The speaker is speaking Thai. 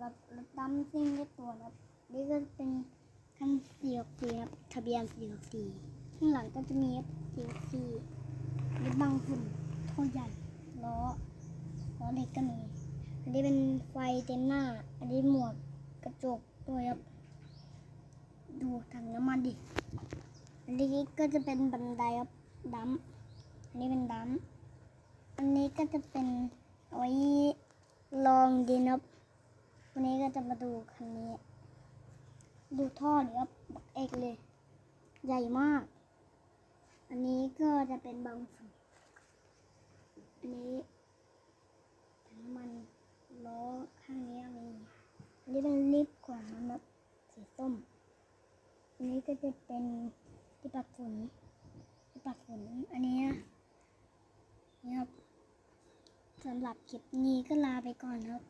กับรถดำซิ่งได้ตัวนะครับนี่ก็เป็นคันสี่หกสี่ครับทะเบียนสี่หกสี่ข้างหลังก็จะมีสี่สี่นี่บังฝุ่นท่อใหญ่ล้อล้อเล็กก็มีอันนี้เป็นไฟเต็มหน้า อันนี้หมวกกระจกด้วครับดูถังน้ำมันดิอันนี้ก็จะเป็นบันไดครับดัมอันนี้เป็นดัมอันนี้ก็จะเป็นเอาไว้ วันนี้ก็จะมาดูคันนี้ ดูท่อเลยครับบักเอกเลย ใหญ่มาก อันนี้ก็จะเป็นบางฝุ่นอันนี้น้ำมันล้อข้างนี้มีอันนี้เป็นลิฟต์ขวาแบบสีส้ม อันนี้ก็จะเป็นที่ปัดฝุ่นที่ปัดฝุ่นอันนี้นี่ครับสำหรับคลิปนี้ก็ลาไปก่อนครับ